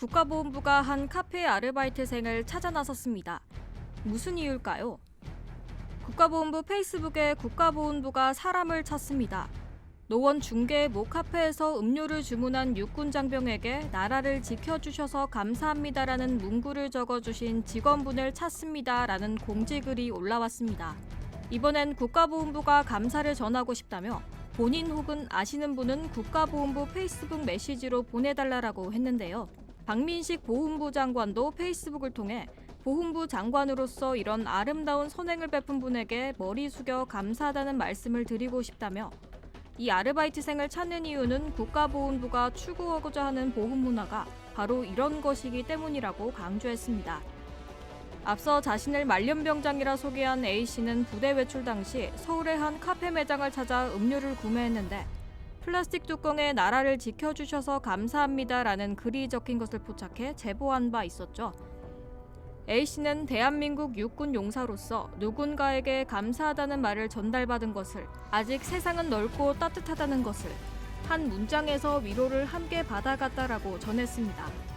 국가보훈부가 한 카페 아르바이트생을 찾아 나섰습니다. 무슨 이유일까요? 국가보훈부 페이스북에 국가보훈부가 사람을 찾습니다. 노원 중계 모 카페에서 음료를 주문한 육군 장병에게 나라를 지켜주셔서 감사합니다라는 문구를 적어주신 직원분을 찾습니다라는 공지글이 올라왔습니다. 이번엔 국가보훈부가 감사를 전하고 싶다며 본인 혹은 아시는 분은 국가보훈부 페이스북 메시지로 보내달라고 했는데요. 박민식 보훈부 장관도 페이스북을 통해 보훈부 장관으로서 이런 아름다운 선행을 베푼 분에게 머리 숙여 감사하다는 말씀을 드리고 싶다며 이 아르바이트생을 찾는 이유는 국가보훈부가 추구하고자 하는 보훈 문화가 바로 이런 것이기 때문이라고 강조했습니다. 앞서 자신을 말년병장이라 소개한 A씨는 부대 외출 당시 서울의 한 카페 매장을 찾아 음료를 구매했는데 플라스틱 뚜껑에 나라를 지켜주셔서 감사합니다라는 글이 적힌 것을 포착해 제보한 바 있었죠. A씨는 대한민국 육군 용사로서 누군가에게 감사하다는 말을 전달받은 것을 아직 세상은 넓고 따뜻하다는 것을 한 문장에서 위로를 함께 받아갔다라고 전했습니다.